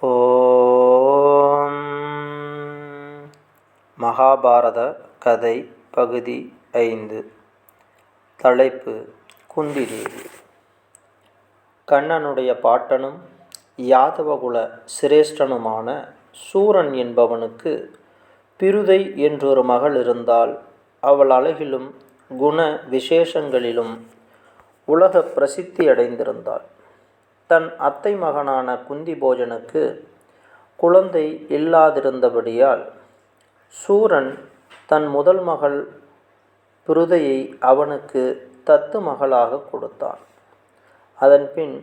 ஓம். மகாபாரத கதை பகுதி ஐந்து. தலைப்பு குந்திதேவி கண்ணனுடைய பாட்டனும் யாதவகுல சிரேஷ்டனுமான சூரன் என்பவனுக்கு பிருதை என்றொரு மகள் இருந்தால் அவள் அழகிலும் குண விசேஷங்களிலும் உலக பிரசித்தி அடைந்திருந்தாள். தன் அத்தை மகனான குந்தி போஜனுக்கு குழந்தை இல்லாதிருந்தபடியால் சூரன் தன் முதல் மகள் பிருதையை அவனுக்கு தத்து மகளாக கொடுத்தான். அதன்பின்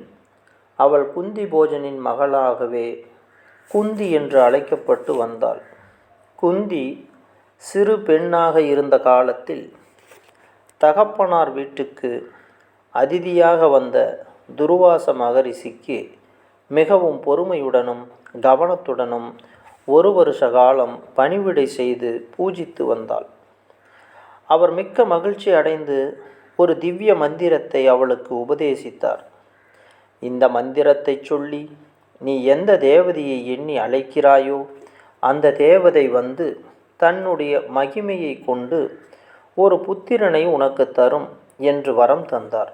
அவள் குந்தி போஜனின் மகளாகவே குந்தி என்று அழைக்கப்பட்டு வந்தாள். குந்தி சிறு பெண்ணாக இருந்த காலத்தில் தகப்பனார் வீட்டுக்கு அதிதியாக வந்த துருவாச மகரிஷிக்கு மிகவும் பொறுமையுடனும் கவனத்துடனும் ஒரு வருஷ காலம் பணிவிடை செய்து பூஜித்து வந்தாள். அவர் மிக்க மகிழ்ச்சி அடைந்து ஒரு திவ்ய மந்திரத்தை அவளுக்கு உபதேசித்தார். இந்த மந்திரத்தை சொல்லி நீ எந்த தேவதையை எண்ணி அழைக்கிறாயோ அந்த தேவதை வந்து தன்னுடைய மகிமையை கொண்டு ஒரு புத்திரனை உனக்கு தரும் என்று வரம் தந்தார்.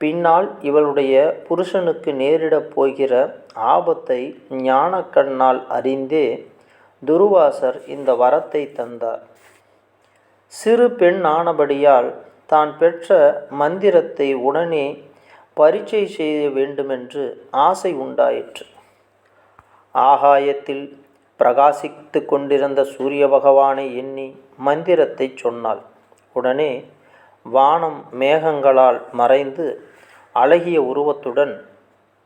பின்னால் இவளுடைய புருஷனுக்கு நேரிடப் போகிற ஆபத்தை ஞானக்கண்ணால் அறிந்தே துருவாசர் இந்த வரத்தை தந்தார். சிறு பெண் ஆனபடியால் தான் பெற்ற மந்திரத்தை உடனே பரீட்சை செய்ய வேண்டுமென்று ஆசை உண்டாயிற்று. ஆகாயத்தில் பிரகாசித்து கொண்டிருந்த சூரிய பகவானை எண்ணி மந்திரத்தை சொன்னாள். உடனே வானம் மேகங்களால் மறைந்து அழகிய உருவத்துடன்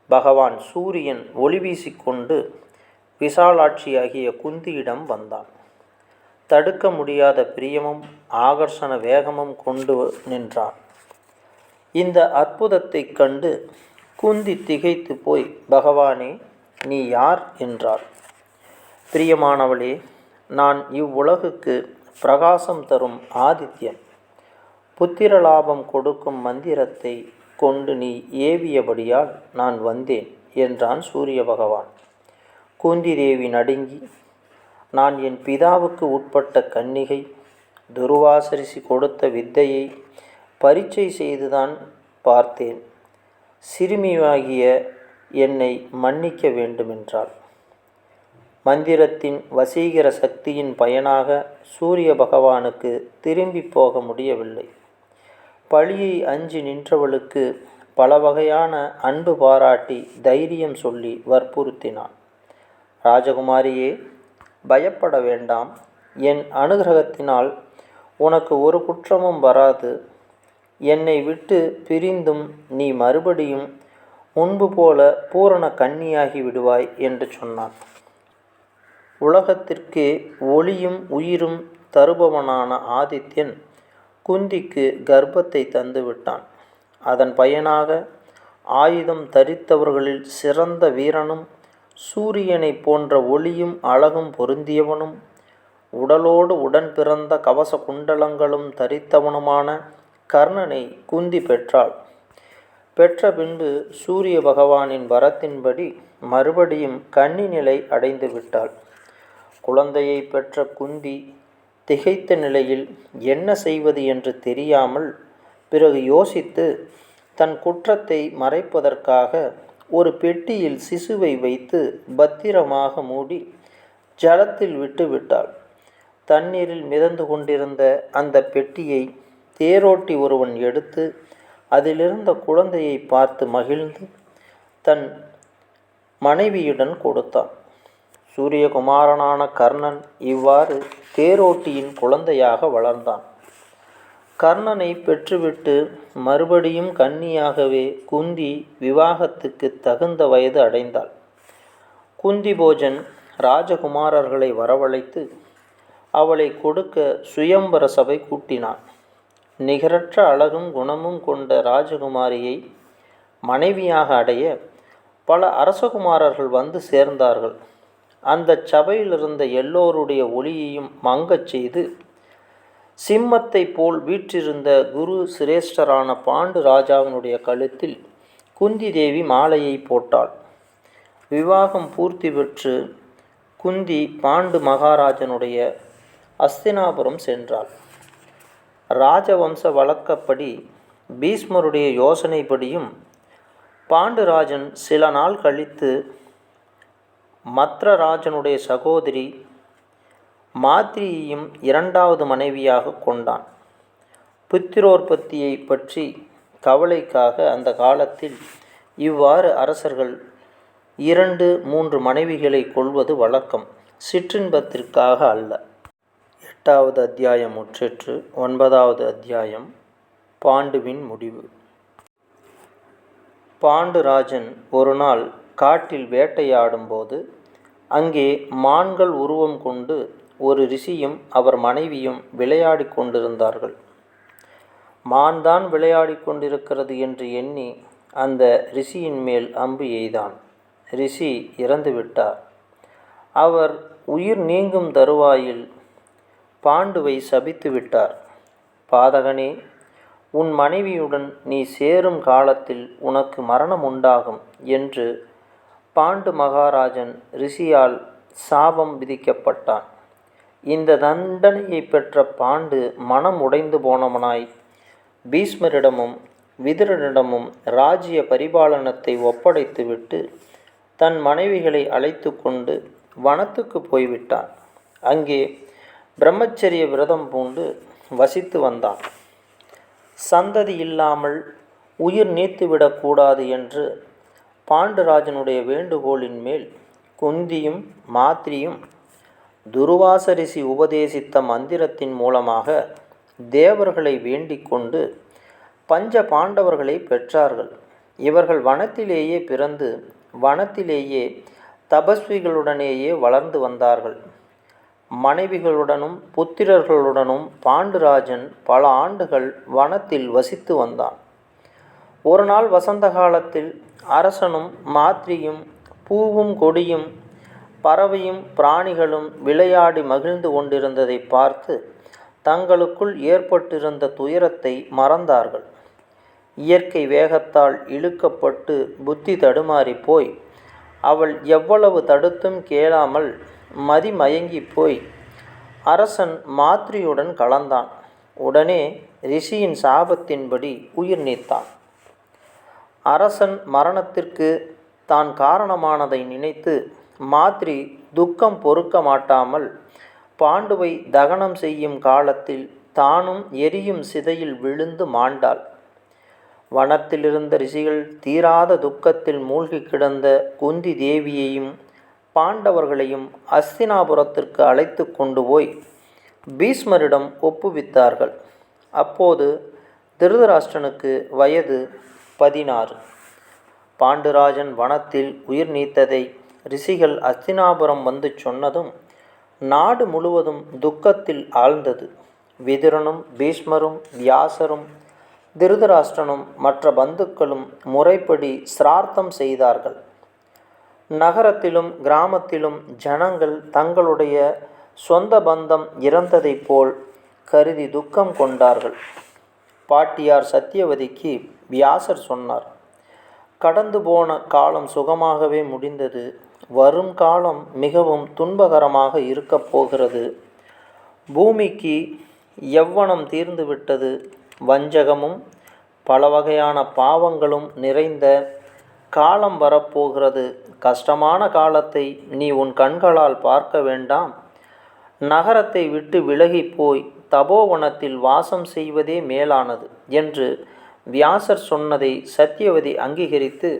பகவான் சூரியன் ஒளி வீசிக்கொண்டு விசாலாட்சியாகிய குந்தியிடம் வந்தான். தடுக்க முடியாத பிரியமும் ஆகர்ஷண வேகமும் கொண்டு நின்றான். இந்த அற்புதத்தைக் கண்டு குந்தி திகைத்து போய் பகவானே நீ யார்? என்றாள். பிரியமானவளே நான் இவ்வுலகுக்கு பிரகாசம் தரும் ஆதித்யன். புத்திர லாபம் கொடுக்கும் மந்திரத்தை கொண்டு நீ ஏவியபடியால் நான் வந்தேன் என்றான் சூரிய பகவான். கூந்தி தேவி நடுங்கி நான் என் பிதாவுக்கு உட்பட்ட கன்னிகை துருவாசரிசி கொடுத்த வித்தையை பரீட்சை செய்துதான் பார்த்தேன். சிறுமியாகிய என்னை மன்னிக்க வேண்டுமென்றாள். மந்திரத்தின் வசீகர சக்தியின் பயனாக சூரிய பகவானுக்கு திரும்பி போக முடியவில்லை. பழியை அஞ்சி நின்றவளுக்கு பல வகையான அன்பு பாராட்டி தைரியம் சொல்லி வற்புறுத்தினான். ராஜகுமாரியே பயப்பட வேண்டாம். என் அனுகிரகத்தினால் உனக்கு ஒரு குற்றமும் வராது. என்னை விட்டு பிரிந்தும் நீ மறுபடியும் முன்பு போல பூரண கன்னியாகி விடுவாய் என்று சொன்னான். உலகத்திற்கு ஒளியும் உயிரும் தருபவனான ஆதித்யன் குந்திக்கு கர்ப்பத்தை தந்துவிட்டான் அதன் பயனாக ஆயுதம் தரித்தவர்களில் சிறந்த வீரனும் சூரியனை போன்ற ஒளியும் அழகும் பொருந்தியவனும் உடலோடு உடன் பிறந்த கவச குண்டலங்களும் தரித்தவனுமான கர்ணனை குந்தி பெற்றாள். பெற்ற பின்பு சூரிய பகவானின் வரத்தின்படி மறுபடியும் கன்னி நிலை அடைந்து விட்டாள். குழந்தையை பெற்ற குந்தி திகைத்த நிலையில் என்ன செய்வது என்று தெரியாமல் பிறகு யோசித்து தன் குற்றத்தை மறைப்பதற்காக ஒரு பெட்டியில் சிசுவை வைத்து பத்திரமாக மூடி ஜலத்தில் விட்டு விட்டாள். தண்ணீரில் மிதந்து கொண்டிருந்த அந்த பெட்டியை தேரோட்டி ஒருவன் எடுத்து அதிலிருந்த குழந்தையை பார்த்து மகிழ்ந்து தன் மனைவியுடன் கொடுத்தான். சூரியகுமாரனான கர்ணன் இவ்வாறு தேரோட்டியின் குழந்தையாக வளர்ந்தான். கர்ணனை பெற்றுவிட்டு மறுபடியும் கன்னியாகவே குந்தி விவாகத்துக்கு தகுந்த வயது அடைந்தாள். குந்தி போஜன் ராஜகுமாரர்களை வரவழைத்து அவளை கொடுக்க சுயம்பர சபை கூட்டினான். நிகரற்ற அழகும் குணமும் கொண்ட ராஜகுமாரியை மனைவியாக அடைய பல அரசகுமாரர்கள் வந்து சேர்ந்தார்கள். அந்த சபையில் இருந்த எல்லோருடைய ஒளியையும் மங்கச் செய்து சிம்மத்தை போல் வீற்றிருந்த குரு சிரேஷ்டரான பாண்டு ராஜாவினுடைய கழுத்தில் குந்தி தேவி மாலையை போட்டாள். விவாகம் பூர்த்தி பெற்று குந்தி பாண்டு மகாராஜனுடைய அஸ்தினாபுரம் சென்றாள். ராஜவம்ச வழக்கப்படி பீஷ்மருடைய யோசனைப்படியும் பாண்டுராஜன் சில நாள் கழித்து மத்ரராஜனுடைய சகோதரி மாத்ரியையும் இரண்டாவது மனைவியாக கொண்டான். புத்திரோற்பத்தியை பற்றி கவலைக்காக அந்த காலத்தில் இவ்வாறு அரசர்கள் இரண்டு மூன்று மனைவிகளை கொள்வது வழக்கம். சிற்றின்பத்திற்காக அல்ல. எட்டாவது அத்தியாயம் முற்றிற்று ஒன்பதாவது அத்தியாயம் பாண்டுவின் முடிவு. பாண்டுராஜன் ஒரு நாள் காட்டில் வேட்டையாடும்போது அங்கே மான்கள் உருவம் கொண்டு ஒரு ரிஷியும் அவர் மனைவியும் விளையாடி கொண்டிருந்தார்கள். மான்தான் விளையாடி கொண்டிருக்கிறது என்று எண்ணி அந்த ரிஷியின் மேல் அம்பு எய்தான். ரிஷி இறந்துவிட்டார் அவர் உயிர் நீங்கும் தருவாயில் பாண்டுவை சபித்து விட்டார். பாதகனே உன் மனைவியுடன் நீ சேரும் காலத்தில் உனக்கு மரணம் உண்டாகும் என்று பாண்டு மகாராஜன் ரிஷியால் சாபம் விதிக்கப்பட்டான். இந்த தண்டனையை பெற்ற பாண்டு மனம் உடைந்து போனவனாய். பீஷ்மரிடமும் விதுரனிடமும் ராஜ்ய பரிபாலனத்தை ஒப்படைத்துவிட்டு தன் மனைவிகளை அழைத்து கொண்டு வனத்துக்கு போய்விட்டான். அங்கே பிரம்மச்சரிய விரதம் பூண்டு வசித்து வந்தான். சந்ததி இல்லாமல் உயிர் நீத்துவிடக்கூடாது என்று பாண்டுராஜனுடைய வேண்டுகோளின் மேல் குந்தியும் மாத்திரியும் துருவாசரிசி உபதேசித்த மந்திரத்தின் மூலமாக தேவர்களை வேண்டிக் கொண்டு பஞ்ச பாண்டவர்களை பெற்றார்கள். இவர்கள் வனத்திலேயே பிறந்து வனத்திலேயே தபஸ்விகளுடனேயே வளர்ந்து வந்தார்கள். மனைவிகளுடனும் புத்திரர்களுடனும் பாண்டுராஜன் பல ஆண்டுகள் வனத்தில் வசித்து வந்தான். ஒரு நாள் வசந்த காலத்தில் அரசனும் மாத்ரியும் பூவும் கொடியும் பறவையும் பிராணிகளும் விளையாடி மகிழ்ந்து கொண்டிருந்ததை பார்த்து தங்களுக்குள் ஏற்பட்டிருந்த துயரத்தை மறந்தார்கள். இயற்கை வேகத்தால் இழுக்கப்பட்டு புத்தி தடுமாறி போய் அவள் எவ்வளவு தடுத்தும் கேளாமல் மதிமயங்கி போய் அரசன் மாத்ரியுடன் கலந்தான். உடனே ரிஷியின் சாபத்தின்படி உயிர் நீத்தான். அரசன் மரணத்திற்கு தான் காரணமானதை நினைத்து மாத்ரி துக்கம் பொறுக்க மாட்டாமல் பாண்டுவை தகனம் செய்யும் காலத்தில் தானும் எரியும் சிதையில் விழுந்து மாண்டாள். வனத்திலிருந்த ரிஷிகள் தீராத துக்கத்தில் மூழ்கி கிடந்த குந்தி தேவியையும் பாண்டவர்களையும் அஸ்தினாபுரத்திற்கு அழைத்து கொண்டு போய் பீஷ்மரிடம் ஒப்புவித்தார்கள். அப்போது திருதராஷ்டிரனுக்கு வயது பதினாறு. பாண்டுராஜன் வனத்தில் உயிர் நீத்ததை ரிஷிகள் அஸ்தினாபுரம் வந்து சொன்னதும் நாடு முழுவதும் துக்கத்தில் ஆழ்ந்தது. விதுரனும் பீஷ்மரும் வியாசரும் திருதராஷ்டிரனும் மற்ற பந்துக்களும் முறைப்படி சிரார்த்தம் செய்தார்கள். நகரத்திலும் கிராமத்திலும் ஜனங்கள் தங்களுடைய சொந்த பந்தம் இறந்ததைப் போல் கருதி துக்கம் கொண்டார்கள். பாட்டியார் சத்தியவதிக்கு வியாசர் சொன்னார் கடந்து போன காலம் சுகமாகவே முடிந்தது. வரும் காலம் மிகவும் துன்பகரமாக இருக்கப் போகிறது. பூமிக்கு எவ்வனம் தீர்ந்துவிட்டது வஞ்சகமும் பல வகையான பாவங்களும் நிறைந்த காலம் வரப்போகிறது. கஷ்டமான காலத்தை நீ உன் கண்களால் பார்க்க வேண்டாம். நகரத்தை விட்டு விலகி போய் தபோவனத்தில் வாசம் செய்வதே மேலானது என்று வியாசர் சொன்னதை சத்தியவதி அங்கீகரித்து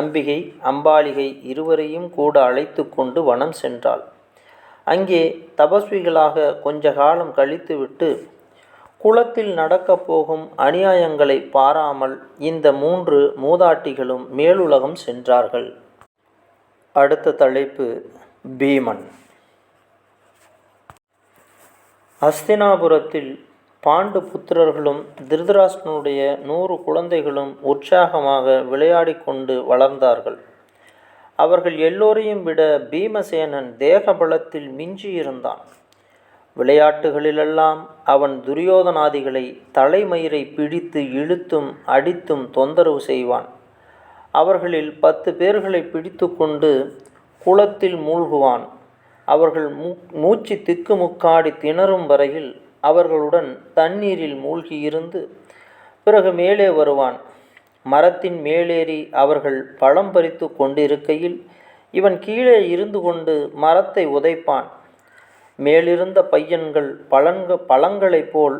அம்பிகை அம்பாலிகை இருவரையும் கூட அழைத்து கொண்டு வனம் சென்றாள். அங்கே தபஸ்விகளாக கொஞ்ச காலம் கழித்துவிட்டு குளத்தில் நடக்கப் போகும் அநியாயங்களை பாராமல் இந்த மூன்று மூதாட்டிகளும் மேலுலகம் சென்றார்கள். அடுத்த தலைப்பு பீமன். அஸ்தினாபுரத்தில் பாண்டு புத்திரர்களும் திருதராஷ்டனுடைய நூறு குழந்தைகளும் உற்சாகமாக விளையாடி கொண்டு வளர்ந்தார்கள். அவர்கள் எல்லோரையும் விட பீமசேனன் தேக பலத்தில் மிஞ்சியிருந்தான். விளையாட்டுகளிலெல்லாம் அவன் துரியோதனாதிகளை தலைமயிரை பிடித்து இழுத்தும் அடித்தும் தொந்தரவு செய்வான். அவர்களில் பத்து பேர்களை பிடித்து கொண்டு குளத்தில் மூழ்குவான். அவர்கள் மூ மூச்சு திக்குமுக்காடி திணறும் வரையில் அவர்களுடன் தண்ணீரில் மூழ்கியிருந்து பிறகு மேலே வருவான். மரத்தின் மேலேறி அவர்கள் பழம் பறித்து கொண்டிருக்கையில் இவன் கீழே இருந்து கொண்டு மரத்தை உதைப்பான். மேலிருந்த பையன்கள் பழங்க பழங்களைப் போல்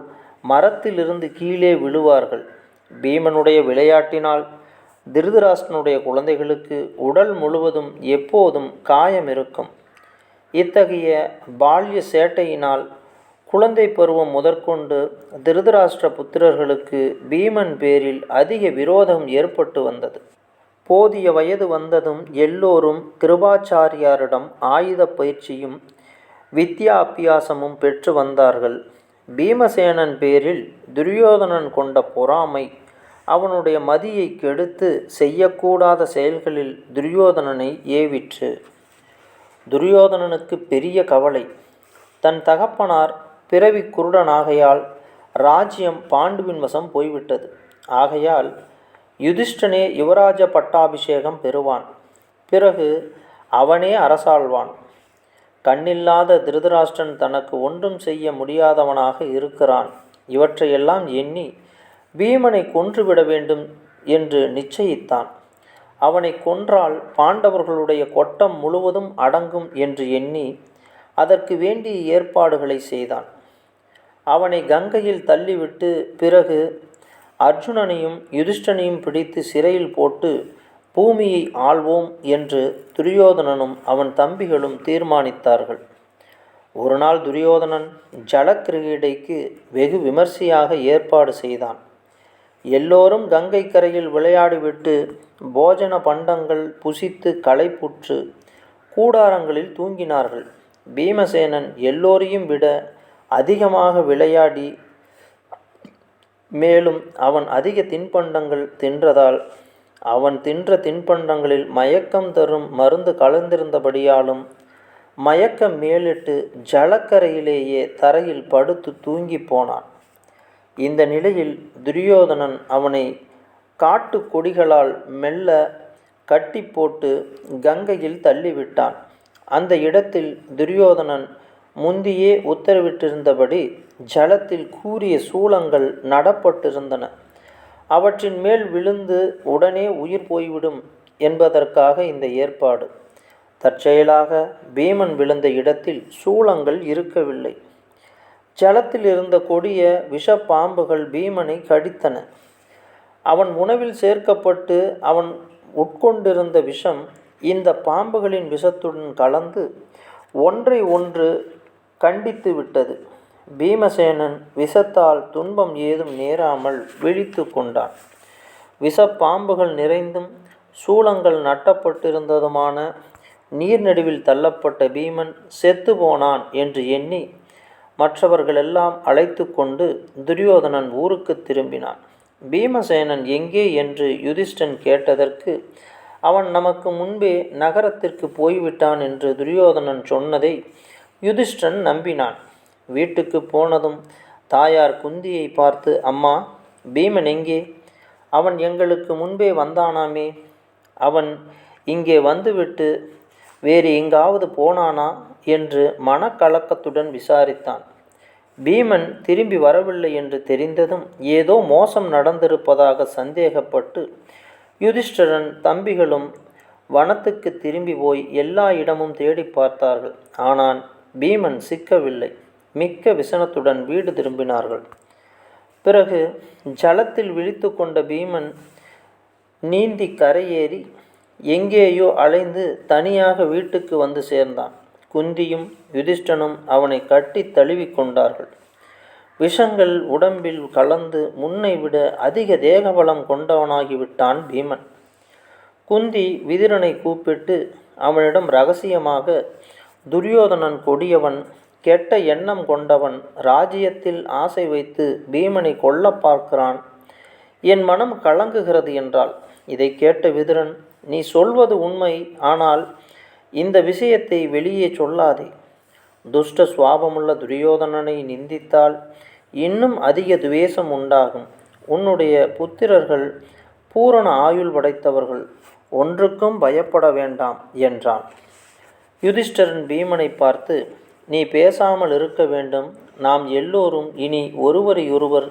மரத்திலிருந்து கீழே விழுவார்கள். பீமனுடைய விளையாட்டினால் திருதராஷ்டனுடைய குழந்தைகளுக்கு உடல் முழுவதும் எப்போதும் காயம் இருக்கும் இத்தகைய பால்ய சேட்டையினால் குழந்தை பருவம் முதற்கொண்டு திருதராஷ்டிர புத்திரர்களுக்கு பீமன் பேரில் அதிக விரோதம் ஏற்பட்டு வந்தது. போதிய வயது வந்ததும் எல்லோரும் கிருபாச்சாரியாரிடம் ஆயுத பயிற்சியும் வித்யா அபியாசமும் பெற்று வந்தார்கள். பீமசேனன் பேரில் துரியோதனன் கொண்ட பொறாமை அவனுடைய மதியை கெடுத்து செய்யக்கூடாத செயல்களில் துரியோதனனை ஏவிற்று. துரியோதனனுக்கு பெரிய கவலை தன் தகப்பனார் பிறவி குருடனாகையால் ராஜ்யம் பாண்டுவின் வசம் போய்விட்டது. ஆகையால் யுதிஷ்டனே யுவராஜ பட்டாபிஷேகம் பெறுவான். பிறகு அவனே அரசாழ்வான் கண்ணில்லாத திருதராஷ்டிரன் தனக்கு ஒன்றும் செய்ய முடியாதவனாக இருக்கிறான். இவற்றையெல்லாம் எண்ணி பீமனை கொன்றுவிட வேண்டும் என்று நிச்சயித்தான். அவனை கொன்றால் பாண்டவர்களுடைய கொட்டம் முழுவதும் அடங்கும் என்று எண்ணி அதற்கு வேண்டிய ஏற்பாடுகளை செய்தான். அவனை கங்கையில் தள்ளிவிட்டு பிறகு அர்ஜுனனையும் யுதிஷ்டனையும் பிடித்து சிறையில் போட்டு பூமியை ஆள்வோம் என்று துரியோதனனும் அவன் தம்பிகளும் தீர்மானித்தார்கள். ஒரு நாள் துரியோதனன் ஜலக்கிரீடைக்கு வெகு விமர்சையாக ஏற்பாடு செய்தான். எல்லோரும் கங்கை கரையில் விளையாடிவிட்டு போஜன பண்டங்கள் புசித்து களைப்புற்று கூடாரங்களில் தூங்கினார்கள். பீமசேனன் எல்லோரையும் விட அதிகமாக விளையாடி மேலும் அவன் அதிக தின்பண்டங்கள் தின்றதால் அவன் தின்ற தின்பண்டங்களில் மயக்கம் தரும் மருந்து கலந்திருந்தபடியாலும் மயக்கம் மேலிட்டு ஜலக்கரையிலேயே தரையில் படுத்து தூங்கி போனான். இந்த நிலையில் துரியோதனன் அவனை காட்டு கொடிகளால் மெல்ல கட்டி போட்டு கங்கையில் தள்ளிவிட்டான். அந்த இடத்தில் துரியோதனன் முந்தியே உத்தரவிட்டிருந்தபடி ஜலத்தில் கூறிய சூளங்கள் நடப்பட்டிருந்தன. அவற்றின் மேல் விழுந்து உடனே உயிர் போய்விடும் என்பதற்காக இந்த ஏற்பாடு. தற்செயலாக பீமன் விழுந்த இடத்தில் சூளங்கள் இருக்கவில்லை. ஜலத்தில் இருந்த கொடிய விஷப்பாம்புகள் பீமனை கடித்தன. அவன் உணவில் சேர்க்கப்பட்டு அவன் உட்கொண்டிருந்த விஷம் இந்த பாம்புகளின் விஷத்துடன் கலந்து ஒன்றை ஒன்று கண்டித்து விட்டது. பீமசேனன் விஷத்தால் துன்பம் ஏதும் நேராமல் விழித்து கொண்டான். விஷப்பாம்புகள் நிறைந்தும் சூளங்கள் நட்டப்பட்டிருந்ததுமான நீர் நடுவில் தள்ளப்பட்ட பீமன் செத்து போனான் என்று எண்ணி மற்றவர்களெல்லாம் அழைத்து கொண்டு துரியோதனன் ஊருக்கு திரும்பினான். பீமசேனன் எங்கே என்று யுதிஷ்டன் கேட்டதற்கு அவன் நமக்கு முன்பே நகரத்திற்கு போய்விட்டான் என்று துரியோதனன் சொன்னதை யுதிஷ்டன் நம்பினான். வீட்டுக்கு போனதும் தாயார் குந்தியை பார்த்து அம்மா பீமன் எங்கே? அவன் எங்களுக்கு முன்பே வந்தானாமே. அவன் இங்கே வந்துவிட்டு வேறு எங்காவது போனானா? என்று மனக்கலக்கத்துடன் விசாரித்தான். பீமன் திரும்பி வரவில்லை என்று தெரிந்ததும் ஏதோ மோசம் நடந்திருப்பதாக சந்தேகப்பட்டு யுதிஷ்டரன் தம்பிகளும் வனத்துக்கு திரும்பி போய் எல்லா இடமும் தேடி பார்த்தார்கள். ஆனால் பீமன் சிக்கவில்லை. மிக்க விசனத்துடன் வீடு திரும்பினார்கள். பிறகு ஜலத்தில் விழித்து கொண்ட பீமன் நீந்தி கரையேறி எங்கேயோ அலைந்து தனியாக வீட்டுக்கு வந்து சேர்ந்தான். குந்தியும் யுதிஷ்டனும் அவனை கட்டி தழுவி கொண்டார்கள். விஷங்கள் உடம்பில் கலந்து முன்னை விட அதிக தேகபலம் கொண்டவனாகிவிட்டான் பீமன். குந்தி விதிரனை கூப்பிட்டு அவனிடம் ரகசியமாக துரியோதனன் கொடியவன் கெட்ட எண்ணம் கொண்டவன் ராஜ்யத்தில் ஆசை வைத்து பீமனை கொல்ல பார்க்கிறான். என் மனம் கலங்குகிறது என்றால் இதை கேட்ட விதுரன் நீ சொல்வது உண்மை ஆனால் இந்த விஷயத்தை வெளியே சொல்லாதே துஷ்ட சுவாபமுள்ள துரியோதனனை நிந்தித்தால் இன்னும் அதிக துவேஷம் உண்டாகும். உன்னுடைய புத்திரர்கள் பூரண ஆயுள் படைத்தவர்கள் ஒன்றுக்கும் பயப்பட வேண்டாம் என்றான். யுதிஷ்டரன் பீமனை பார்த்து நீ பேசாமல் இருக்க வேண்டும். நாம் எல்லோரும் இனி ஒருவரையொருவர்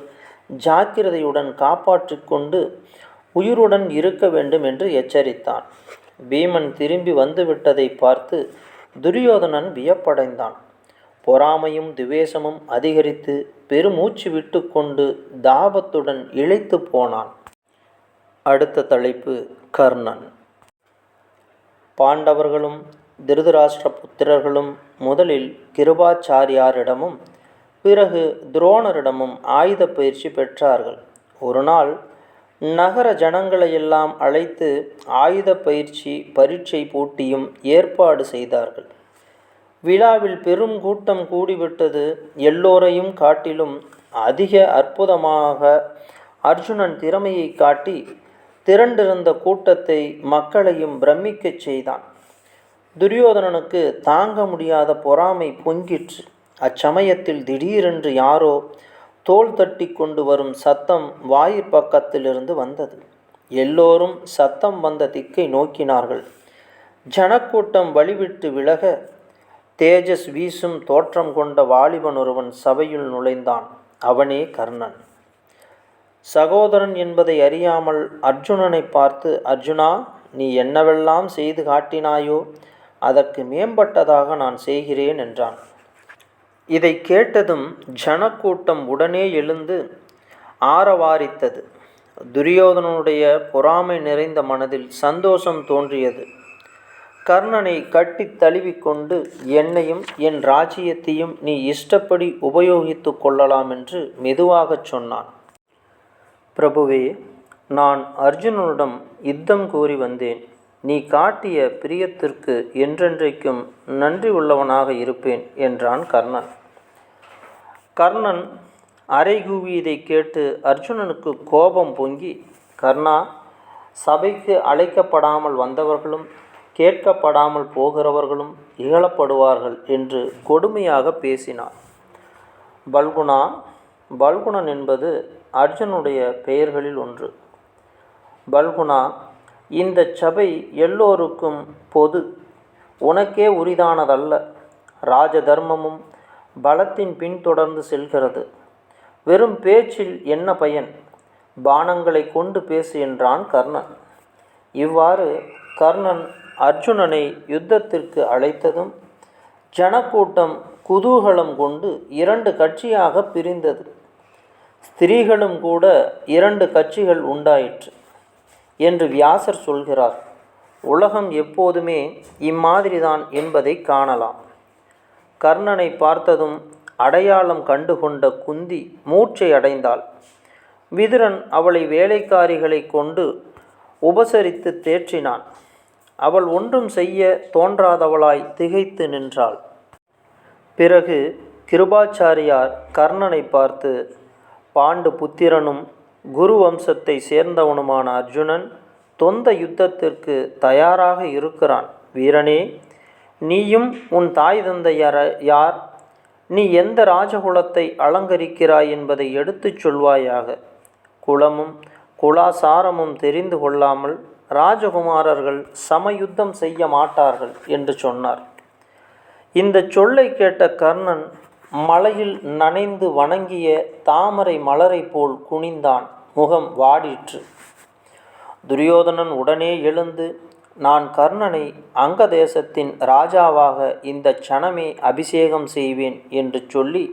ஜாக்கிரதையுடன் காப்பாற்றிக்கொண்டு உயிருடன் இருக்க வேண்டும் என்று எச்சரித்தான். பீமன் திரும்பி வந்துவிட்டதை பார்த்து துரியோதனன் வியப்படைந்தான். பொறாமையும் துவேஷமும் அதிகரித்து பெருமூச்சு விட்டுக்கொண்டு தாபத்துடன் இழைத்து போனான். அடுத்த தலைப்பு கர்ணன். பாண்டவர்களும் திருதராஷ்டிர புத்திரர்களும் முதலில் கிருபாச்சாரியாரிடமும் பிறகு துரோணரிடமும் ஆயுத பயிற்சி பெற்றார்கள். ஒரு நாள் நகர ஜனங்களையெல்லாம் அழைத்து ஆயுத பயிற்சி பரீட்சை போட்டியும் ஏற்பாடு செய்தார்கள். விழாவில் பெரும் கூட்டம் கூடிவிட்டது. எல்லோரையும் காட்டிலும் அதிக அற்புதமாக அர்ஜுனன் திறமையை காட்டி திரண்டிருந்த கூட்டத்தை மக்களையும் பிரமிக்கச் செய்தான். துரியோதனனுக்கு தாங்க முடியாத பொறாமை பொங்கிற்று. அச்சமயத்தில் திடீரென்று யாரோ தோள் தட்டி கொண்டு வரும் சத்தம் வாயிற்பக்கத்திலிருந்து வந்தது. எல்லோரும் சத்தம் வந்த திக்கை நோக்கினார்கள். ஜனக்கூட்டம் வழிவிட்டு விலக தேஜஸ் வீசும் தோற்றம் கொண்ட வாலிபன் ஒருவன் சபையுள் நுழைந்தான். அவனே கர்ணன். சகோதரன் என்பதை அறியாமல் அர்ஜுனனை பார்த்து அர்ஜுனா நீ என்னவெல்லாம் செய்து காட்டினாயோ? அதற்கு மேம்பட்டதாக நான் செய்கிறேன் என்றான். இதை கேட்டதும் ஜனக்கூட்டம் உடனே எழுந்து ஆரவாரித்தது. துரியோதனனுடைய பொறாமை நிறைந்த மனதில் சந்தோஷம் தோன்றியது. கர்ணனை கட்டி தழுவிக்கொண்டு என்னையும் என் ராஜ்யத்தையும் நீ இஷ்டப்படி உபயோகித்து கொள்ளலாம் என்று மெதுவாகச் சொன்னான். பிரபுவே நான் அர்ஜுனனிடம் யுத்தம் கூறி வந்தேன். நீ காட்டிய பிரியத்திற்கு என்றென்றைக்கும் நன்றி உள்ளவனாக இருப்பேன் என்றான் கர்ணன். கர்ணன் அறைகூவியதை கேட்டு அர்ஜுனனுக்கு கோபம் பொங்கி கர்ணா சபைக்கு அழைக்கப்படாமல் வந்தவர்களும் கேட்கப்படாமல் போகிறவர்களும் இகழப்படுவார்கள் என்று கொடுமையாக பேசினார் பல்குணா பல்குணன் என்பது அர்ஜுனுடைய பெயர்களில் ஒன்று. பல்குணா இந்த சபை எல்லோருக்கும் பொது. உனக்கே உரிதானதல்ல. ராஜ தர்மமும் பலத்தின் பின்தொடர்ந்து செல்கிறது. வெறும் பேச்சில் என்ன பயன்? பானங்களை கொண்டு பேசு என்றான் கர்ணன். இவ்வாறு கர்ணன் அர்ஜுனனை யுத்தத்திற்கு அழைத்ததும் ஜனக்கூட்டம் குதூகலம் கொண்டு இரண்டு கட்சியாக பிரிந்தது. ஸ்திரீகளும் கூட இரண்டு கட்சிகள் உண்டாயிற்று. என்று வியாசர் சொல்கிறார். உலகம் எப்போதுமே இம்மாதிரிதான் என்பதை காணலாம். கர்ணனை பார்த்ததும் அடையாளம் கண்டுகொண்ட குந்தி மூச்சை அடைந்தாள். விதுரன் அவளை வேலைக்காரிகளை கொண்டு உபசரித்து தேற்றினான். அவள் ஒன்றும் செய்ய தோன்றாதவளாய் திகைத்து நின்றாள். பிறகு கிருபாச்சாரியார் கர்ணனை பார்த்து பாண்டு புத்திரனும் குரு வம்சத்தை சேர்ந்தவனுமான அர்ஜுனன் தொந்த யுத்தத்திற்கு தயாராக இருக்கிறான். வீரனே நீயும் உன் தாய் தந்தையார யார்? நீ எந்த ராஜகுலத்தை அலங்கரிக்கிறாய் என்பதை எடுத்துச் சொல்வாயாக. குலமும் குலாசாரமும் தெரிந்து கொள்ளாமல் ராஜகுமாரர்கள் சமயுத்தம் செய்ய மாட்டார்கள் என்று சொன்னார். இந்த சொல்லை கேட்ட கர்ணன் மலையில் நனைந்து வணங்கிய தாமரை மலரை போல் குனிந்தான். முகம் வாடிற்று. துரியோதனன் உடனே எழுந்து நான் கர்ணனை அங்க தேசத்தின் ராஜாவாக இந்த சனமே அபிஷேகம் செய்வேன் என்று சொல்லி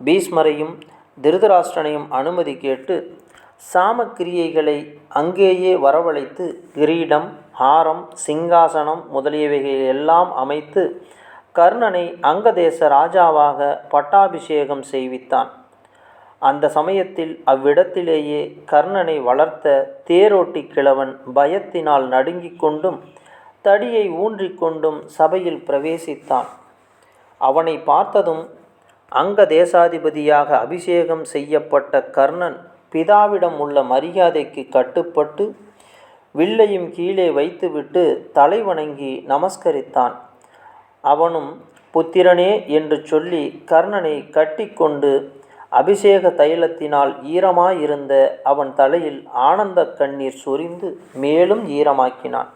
பீஸ்மரையும் திருதராஷ்டனையும் அனுமதி கேட்டு சாமக்கிரியைகளை அங்கேயே வரவழைத்து கிரீடம் ஹாரம் சிங்காசனம் முதலியவைகளை எல்லாம் அமைத்து கர்ணனை அங்கதேச ராஜாவாக பட்டாபிஷேகம் செய்வித்தான். அந்த சமயத்தில் அவ்விடத்திலேயே கர்ணனை வளர்த்த தேரோட்டி கிழவன் பயத்தினால் நடுங்கிக் கொண்டும் தடியை ஊன்றிக்கொண்டும் சபையில் பிரவேசித்தான். அவனை பார்த்ததும் அங்க தேசாதிபதியாக அபிஷேகம் செய்யப்பட்ட கர்ணன் பிதாவிடம் உள்ள மரியாதைக்கு கட்டுப்பட்டு வில்லையும் கீழே வைத்துவிட்டு தலை வணங்கி நமஸ்கரித்தான். அவனும் புத்திரனே என்று சொல்லி கர்ணனை கட்டிக்கொண்டு அபிஷேக தைலத்தினால் ஈரமாயிருந்த அவன் தலையில் ஆனந்த கண்ணீர் சொரிந்து மேலும் ஈரமாக்கினான்.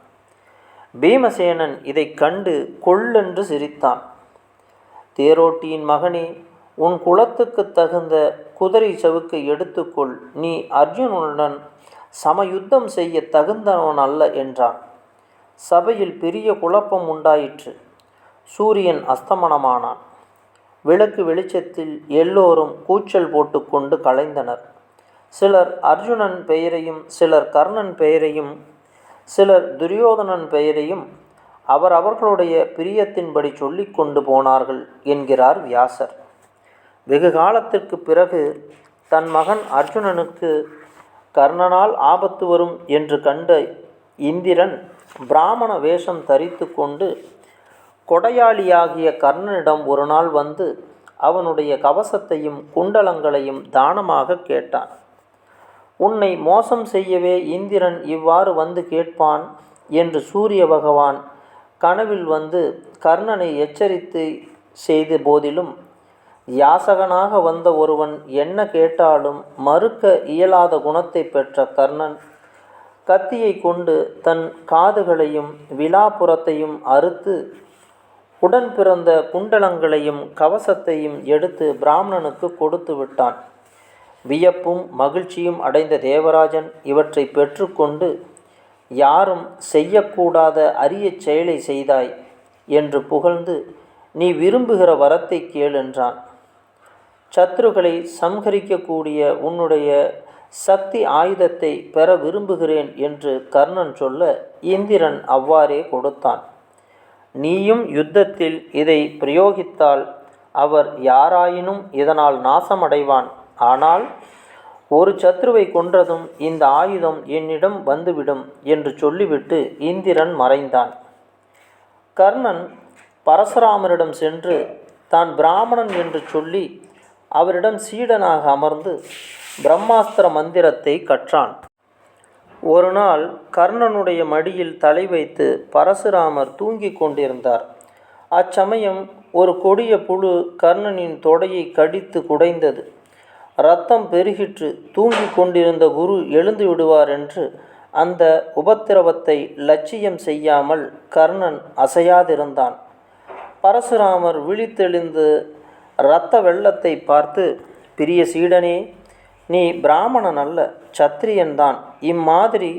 பீமசேனன் இதைக் கண்டு கொள்ளென்று சிரித்தான். தேரோட்டியின் மகனே உன் குலத்துக்குத் தகுந்த குதிரை செவுக்கு எடுத்துக்கொள். நீ அர்ஜுனுடன் சமயுத்தம் செய்ய தகுந்தவன் அல்ல என்றான். சபையில் பெரிய குழப்பம் உண்டாயிற்று. சூரியன் அஸ்தமனமானான். விளக்கு வெளிச்சத்தில் எல்லோரும் கூச்சல் போட்டுக்கொண்டு கலைந்தனர். சிலர் அர்ஜுனன் பெயரையும் சிலர் கர்ணன் பெயரையும் சிலர் துரியோதனன் பெயரையும் அவர் அவர்களுடைய பிரியத்தின்படி சொல்லிக் கொண்டு போனார்கள் என்கிறார் வியாசர். வெகு காலத்திற்கு பிறகு தன் மகன் அர்ஜுனனுக்கு கர்ணனால் ஆபத்து வரும் என்று கண்ட இந்திரன் பிராமண வேஷம் தரித்து கொண்டு கொடையாளியாகிய கர்ணனிடம் ஒரு நாள் வந்து அவனுடைய கவசத்தையும் குண்டலங்களையும் தானமாக கேட்டான். உன்னை மோசம் செய்யவே இந்திரன் இவ்வாறு வந்து கேட்பான் என்று சூரிய பகவான் கனவில் வந்து கர்ணனை எச்சரித்து செய்த போதிலும் யாசகனாக வந்த ஒருவன் என்ன கேட்டாலும் மறுக்க இயலாத குணத்தை பெற்ற கர்ணன் கத்தியை கொண்டு தன் காதுகளையும் விழாப்புறத்தையும் அறுத்து உடன் பிறந்த குண்டலங்களையும் கவசத்தையும் எடுத்து பிராமணனுக்கு கொடுத்து விட்டான். வியப்பும் மகிழ்ச்சியும் அடைந்த தேவராஜன் இவற்றை பெற்றுக்கொண்டு யாரும் செய்யக்கூடாத அரிய செயலை செய்தாய் என்று புகழ்ந்து நீ விரும்புகிற வரத்தை கேள் என்றான். சத்ருகளை சம்ஹரிக்கக்கூடிய உன்னுடைய சக்தி ஆயுதத்தை பெற விரும்புகிறேன் என்று கர்ணன் சொல்ல இந்திரன் அவ்வாறே கொடுத்தான். நீயும் யுத்தத்தில் இதை பிரயோகித்தால் அவர் யாராயினும் இதனால் நாசமடைவான். ஆனால் ஒரு சத்ருவை கொன்றதும் இந்த ஆயுதம் என்னிடம் வந்துவிடும் என்று சொல்லிவிட்டு இந்திரன் மறைந்தான். கர்ணன் பரசுராமரிடம் சென்று தான் பிராமணன் என்று சொல்லி அவரிடம் சீடனாக அமர்ந்து பிரம்மாஸ்திர மந்திரத்தை கற்றான். ஒரு நாள் கர்ணனுடைய மடியில் தலை வைத்து பரசுராமர் தூங்கிக் கொண்டிருந்தார். அச்சமயம் ஒரு கொடிய புழு கர்ணனின் தொடையை கடித்து குடைந்தது. ரத்தம் பெருகிற்று தூங்கிக் கொண்டிருந்த குரு எழுந்து விடுவார் என்று அந்த உபத்திரவத்தை லட்சியம் செய்யாமல் கர்ணன் அசையாதிருந்தான். பரசுராமர் விழித்தெழுந்து இரத்த வெள்ளத்தை பார்த்து பிரிய சீடனே நீ பிராமணன் அல்ல சத்திரியன்தான் இம்மாதிரி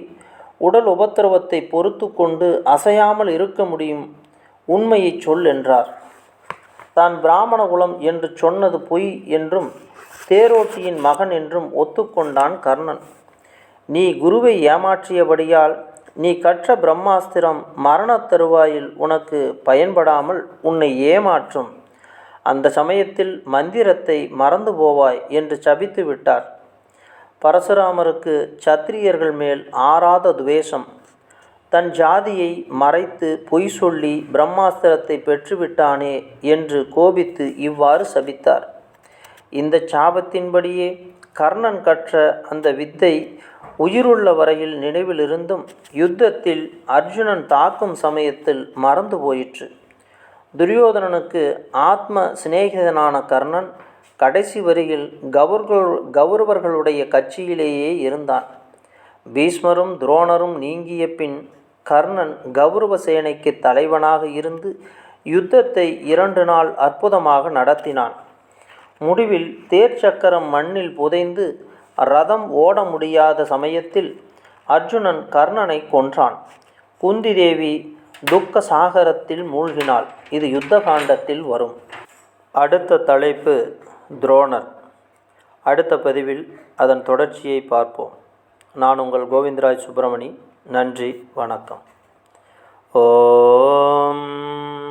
உடல் உபத்திரவத்தை பொறுத்து கொண்டு அசையாமல் இருக்க முடியும். உண்மையை சொல் என்றார். தான் பிராமண குலம் என்று சொன்னது பொய் என்றும் தேரோட்டியின் மகன் என்றும் ஒத்துக்கொண்டான் கர்ணன். நீ குருவை ஏமாற்றியபடியால் நீ கற்ற பிரம்மாஸ்திரம் மரணத் தருவாயில் உனக்கு பயன்படாமல் உன்னை ஏமாற்றும். அந்த சமயத்தில் மந்திரத்தை மறந்து போவாய் என்று சபித்து விட்டார். பரசுராமருக்கு சத்திரியர்கள் மேல் ஆறாத துவேஷம். தன் ஜாதியை மறைத்து பொய் சொல்லி பிரம்மாஸ்திரத்தை பெற்றுவிட்டானே என்று கோபித்து இவ்வாறு சபித்தார். இந்த சாபத்தின்படியே கர்ணன் கற்ற அந்த வித்தை உயிருள்ள வரையில் நினைவிலிருந்தும் யுத்தத்தில் அர்ஜுனன் தாக்கும் சமயத்தில் மறந்து போயிற்று. துரியோதனனுக்கு ஆத்ம சிநேகிதனான கர்ணன் கடைசி வரியில் கௌர்கள் கௌரவர்களுடைய கட்சியிலேயே இருந்தான். பீஷ்மரும் துரோணரும் நீங்கிய பின் கர்ணன் கௌரவ சேனைக்கு தலைவனாக இருந்து யுத்தத்தை இரண்டு நாள் அற்புதமாக நடத்தினான். முடிவில் தேர் சக்கரம் மண்ணில் புதைந்து ரதம் ஓட முடியாத சமயத்தில் அர்ஜுனன் கர்ணனை கொன்றான். குந்தி தேவி துக்க சாகரத்தில் மூழ்கினாள். இது யுத்த காண்டத்தில் வரும். அடுத்த தலைப்பு துரோணர். அடுத்த பதிவில் அதன் தொடர்ச்சியை பார்ப்போம். நான் உங்கள் கோவிந்தராஜ் சுப்பிரமணி. நன்றி வணக்கம். ஓம்.